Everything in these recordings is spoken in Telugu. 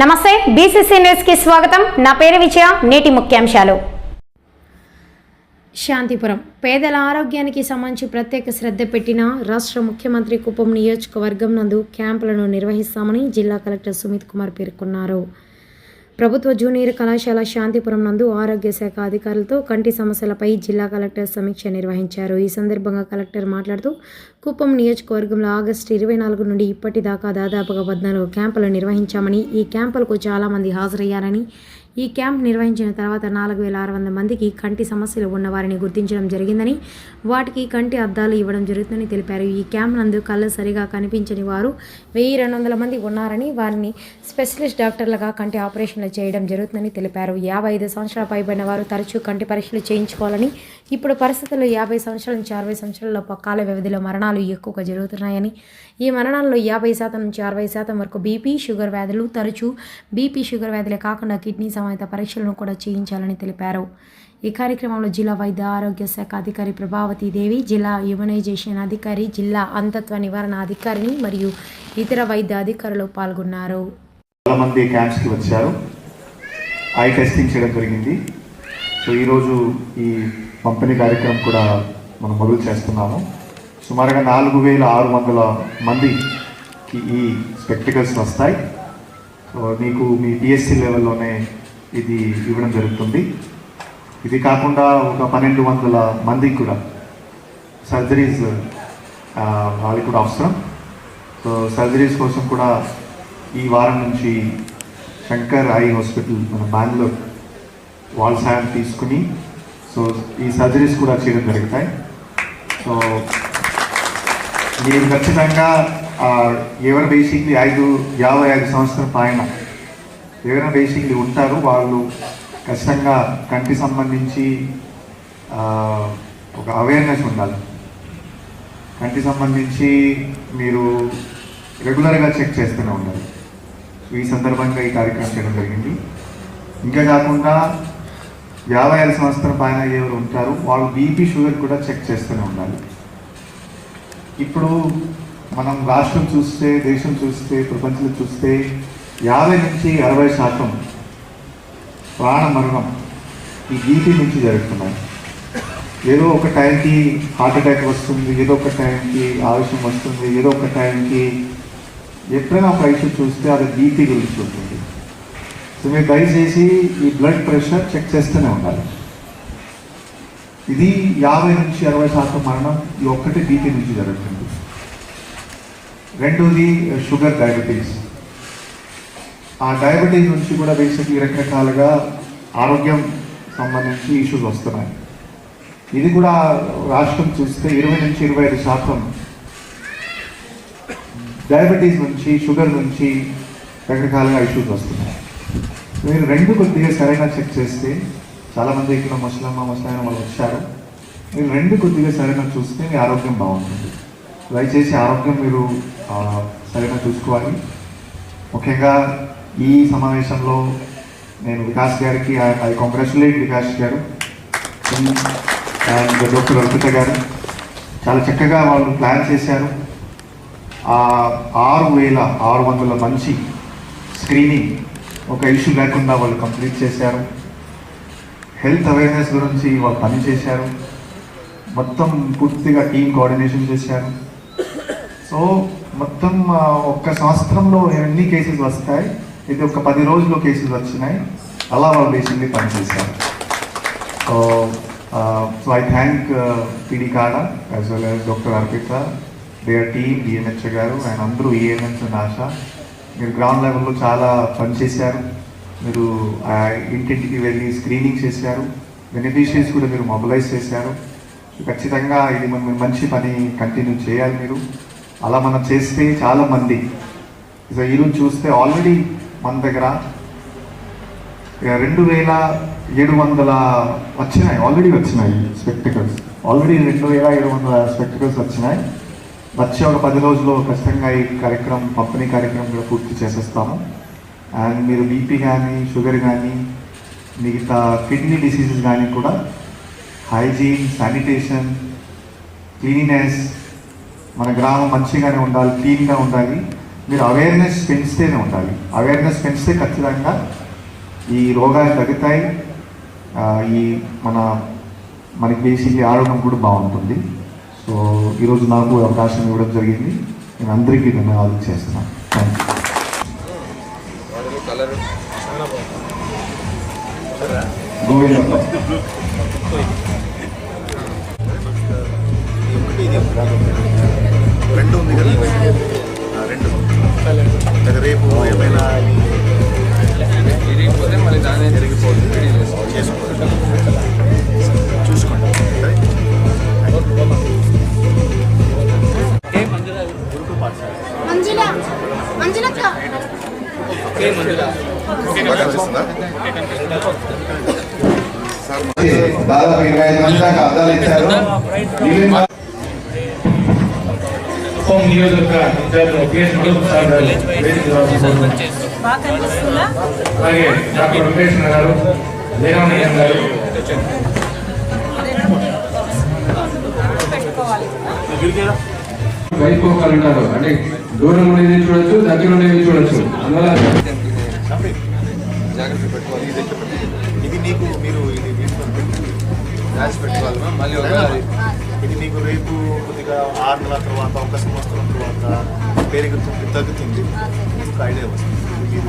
నమస్తే బీసీసీ న్యూస్కి స్వాగతం. నా పేరు విజయ నేటి ముఖ్యాంశాలు. శాంతిపురం. పేదల ఆరోగ్యానికి సంబంధించి ప్రత్యేక శ్రద్ధ పెట్టిన రాష్ట్ర ముఖ్యమంత్రి కుప్పం నియోజకవర్గం నందు క్యాంపులను నిర్వహిస్తామని జిల్లా కలెక్టర్ సుమిత్ కుమార్ పేర్కొన్నారు. ప్రభుత్వ జూనియర్ కళాశాల శాంతిపురం నందు ఆరోగ్య శాఖ అధికారులతో కంటి సమస్యలపై జిల్లా కలెక్టర్ సమీక్ష నిర్వహించారు. ఈ సందర్భంగా కలెక్టర్ మాట్లాడుతూ కుప్పం నియోజకవర్గంలో ఆగస్టు ఇరవై నాలుగు నుండి ఇప్పటిదాకా దాదాపుగా పద్నాలుగు క్యాంపులు నిర్వహించామని ఈ క్యాంపులకు చాలామంది హాజరయ్యారని ఈ క్యాంప్ నిర్వహించిన తర్వాత నాలుగు వేల ఆరు వందల మందికి కంటి సమస్యలు ఉన్న వారిని గుర్తించడం జరిగిందని వాటికి కంటి అద్దాలు ఇవ్వడం జరుగుతుందని తెలిపారు. ఈ క్యాంప్ నందు కళ్ళు సరిగా కనిపించని వారు వెయ్యి రెండు వందల మంది ఉన్నారని వారిని స్పెషలిస్ట్ డాక్టర్లుగా కంటి ఆపరేషన్లు చేయడం జరుగుతుందని తెలిపారు. యాభై ఐదు సంవత్సరాల పైబడిన వారు తరచూ కంటి పరీక్షలు చేయించుకోవాలని ఇప్పుడు పరిస్థితుల్లో యాభై సంవత్సరాల నుంచి అరవై సంవత్సరాల కాల వ్యవధిలో మరణాలు ఎక్కువగా జరుగుతున్నాయని ఈ మరణాల్లో యాభై శాతం నుంచి అరవై శాతం వరకు బీపీ షుగర్ వ్యాధులు తరచూ బీపీ షుగర్ వ్యాధులే కాకుండా కిడ్నీ సంబంధిత పరీక్షలను కూడా చేయించాలని తెలిపారు. ఈ కార్యక్రమంలో జిల్లా వైద్య ఆరోగ్య శాఖ అధికారి ప్రభావతి దేవి జిల్లా హ్యూమనైజేషన్ అధికారి జిల్లా అంతత్వ నివారణ అధికారిని మరియు ఇతర వైద్య అధికారులు పాల్గొన్నారు. చాలా మంది క్యాంప్స్కి వచ్చారు. ఐ టెస్టింగ్ చేయడం జరిగింది. సో ఈరోజు ఈ పంపిణీ కార్యక్రమం కూడా మనం మొదలు చేస్తున్నాము. సుమారుగా నాలుగు వేల ఆరు వందల మందికి ఈ స్పెక్టికల్స్ వస్తాయి. సో మీకు మీ పిఎస్సి లెవెల్లోనే ఇది ఇవ్వడం జరుగుతుంది. ఇది కాకుండా ఒక పన్నెండు వందల మందికి కూడా సర్జరీస్ వాళ్ళకి కూడా అవసరం. సో సర్జరీస్ కోసం కూడా ఈ వారం నుంచి శంకర్ ఐ హాస్పిటల్ మన బెంగళూరు వాళ్ళ సాయం తీసుకుని సో ఈ సర్జరీస్ కూడా చేయడం జరుగుతాయి. సో మీరు ఖచ్చితంగా ఎవరు బేసిక్లీ ఐదు యాభై ఐదు సంవత్సరం పైన ఎవరైనా బేసిక్లీ ఉంటారు వాళ్ళు ఖచ్చితంగా కంటి సంబంధించి ఒక అవేర్నెస్ ఉండాలి. కంటి సంబంధించి మీరు రెగ్యులర్గా చెక్ చేస్తూనే ఉండాలి. ఈ సందర్భంగా ఈ కార్యక్రమం చేయడం జరిగింది. ఇంకా కాకుండా యాభై ఐదు సంవత్సరం పైన ఎవరు ఉంటారు వాళ్ళు బీపీ షుగర్ కూడా చెక్ చేస్తూనే ఉండాలి. ఇప్పుడు మనం రాష్ట్రం చూస్తే దేశం చూస్తే ప్రపంచం చూస్తే యాభై నుంచి అరవై శాతం ప్రాణ మరణం ఈ బీపీ నుంచి జరుగుతున్నాయి. ఏదో ఒక టైంకి హార్ట్ అటాక్ వస్తుంది ఏదో ఒక టైంకి ఆవేశం వస్తుంది ఏదో ఒక టైంకి ఎప్పుడైనా ఒక చూస్తే అది బీపీ గురించి ఉంటుంది. సో మీరు దయచేసి ఈ బ్లడ్ ప్రెషర్ చెక్ చేస్తూనే ఉండాలి. ఇది యాభై నుంచి అరవై శాతం మరణం ఈ ఒక్కటి బీపీ నుంచి జరుగుతుంది. రెండోది షుగర్ డయాబెటీస్. ఆ డయాబెటీస్ నుంచి కూడా బేసిక్లీ రకరకాలుగా ఆరోగ్యం సంబంధించి ఇష్యూస్ వస్తున్నాయి. ఇది కూడా రాష్ట్రం చూస్తే ఇరవై నుంచి ఇరవై ఐదు శాతం డయాబెటీస్ నుంచి షుగర్ నుంచి రకరకాలుగా ఇష్యూస్ వస్తున్నాయి. మీరు రెండు కొద్దిగా సరైన చెక్ చేస్తే చాలామంది ఇక్కడ ముసలమ్మ ముసలైన వాళ్ళు వచ్చారు. మీరు రెండు కొద్దిగా సరైన చూస్తే మీ ఆరోగ్యం బాగుంటుంది. దయచేసి ఆరోగ్యం మీరు సరైన చూసుకోవాలి. ముఖ్యంగా ఈ సమావేశంలో నేను వికాస్ గారికి ఐ కంగ్రాచులేట్ వికాస్ గారు. అండ్ డాక్టర్ అర్పిత గారు. చాలా చక్కగా వాళ్ళు ప్లాన్ చేశారు. ఆరు వేల ఆరు వందల మంచి స్క్రీనింగ్ ఒక ఇష్యూ లేకుండా వాళ్ళు కంప్లీట్ చేశారు. హెల్త్ అవేర్నెస్ గురించి వాళ్ళు పని చేశారు. మొత్తం పూర్తిగా టీం కోఆర్డినేషన్ చేశారు. సో మొత్తం ఒక్క సంవత్సరంలో ఎన్ని కేసెస్ వస్తాయి? ఇది ఒక పది రోజుల్లో కేసులు వచ్చినాయి. అలా వాళ్ళు బేసిక్లీ పనిచేశారు. So so I thank PD KADA as well as doctor Arpita their team DMH గారు అండ్ అందరూ ఈఎంఎన్స్ అండ్ ఆశ. మీరు గ్రౌండ్ లెవెల్లో చాలా పనిచేశారు మీరు ఆ ఇంటింటికి వెళ్ళి స్క్రీనింగ్ చేశారు. బెనిఫిషరీస్ కూడా మీరు మొబిలైజ్ చేశారు. ఖచ్చితంగా ఇది మనం మంచి పని కంటిన్యూ చేయాలి మీరు. అలా మనం చేస్తే చాలామంది. సో ఈరోజు చూస్తే ఆల్రెడీ మన దగ్గర ఇక రెండు వేల ఏడు వందల వచ్చినాయి ఆల్రెడీ వచ్చినాయి స్పెక్టికల్స్ ఆల్రెడీ రెండు వేల ఏడు వందల స్పెక్టికల్స్ వచ్చినాయి. వచ్చే ఒక పది రోజుల్లో ఖచ్చితంగా ఈ కార్యక్రమం పంపిణీ కార్యక్రమం కూడా పూర్తి చేసేస్తాము. అండ్ మీరు బీపీ కానీ షుగర్ కానీ మిగతా కిడ్నీ డిసీజెస్ కానీ కూడా హైజీన్ శానిటేషన్ క్లీనినెస్ మన గ్రామం మంచిగానే ఉండాలి క్లీన్గా ఉండాలి. మీరు అవేర్నెస్ పెంచితేనే ఉండాలి. అవేర్నెస్ పెంచితే ఖచ్చితంగా ఈ రోగాలు తగ్గుతాయి. ఈ మన మనకి బేసిక్లీ ఆరోగ్యం కూడా బాగుంటుంది. సో ఈరోజు నాకు అవకాశం ఇవ్వడం జరిగింది. నేను అందరికీ ధన్యవాదాలు చేస్తున్నాను. థ్యాంక్ యూ గోవింద రెండు ఉంది కదా? రేపు ఏమైనా విరిగిపోతే మళ్ళీ దాన్ని తిరిగిపోతుంది చేసుకోండి చూసుకోండి? మంజుల? దాదాపు ఇరవై ఐదు మంది దాకా అద్దాలు ఇచ్చారు హోమ్ నియోజకవర్గ ఇన్ఛార్జ్ కేఎస్ మధు సార్ గారు. అలాగే డాక్టర్ వెంకటేష్ గారు లీలామణ్యం గారు. ఉంటారు అంటే దూరం ఉండేది చూడొచ్చు దగ్గర ఉండేది చూడొచ్చు. అందువల్ల జాగ్రత్త పెట్టుకోవాలి ఇది నీకు మీరు ఇది పెట్టుకోవాలి మళ్ళీ ఒకసారి నీకు రేపు కొద్దిగా ఆరు నెలల తర్వాత ఒక సంవత్సరం తర్వాత పెరుగుతుంది తగ్గుతుంది. మీకు ఐడియా వస్తుంది.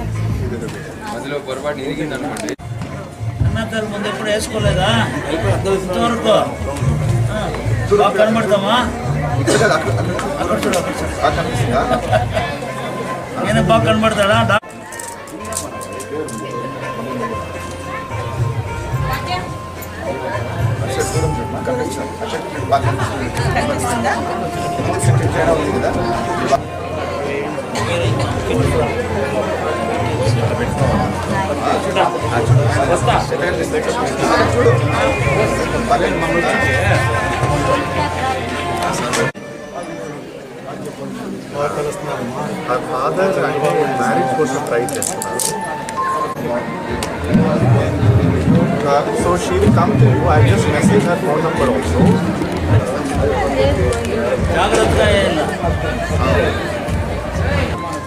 మధ్యలో పొరపాటు ఇరిగింది అనుకోండి అన్నదాలు ముందు ఎప్పుడు వేసుకోలేదా? ఇంతవరకు. కనబడతామా అక్కడ చూడు. నేను బాగా కనబడతాడా? ఆ ఫాదర్ అంటే మ్యారేజ్ కోసం ట్రై చేస్తున్నారు so she will come to I just message her phone number also జాగ్రత్తగా వేయాలి.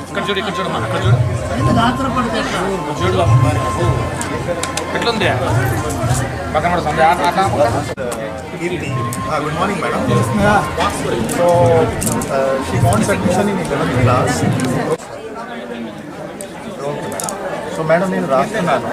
ఇక్కడ చూడు ఇక్కడ చూడు అక్కడ చూడు? చూడు ఎట్లుంది? పక్కన పడుతుంది Keerthi. Good morning madam so she wants admission in eleventh class so madam నేను రాస్తున్నాను.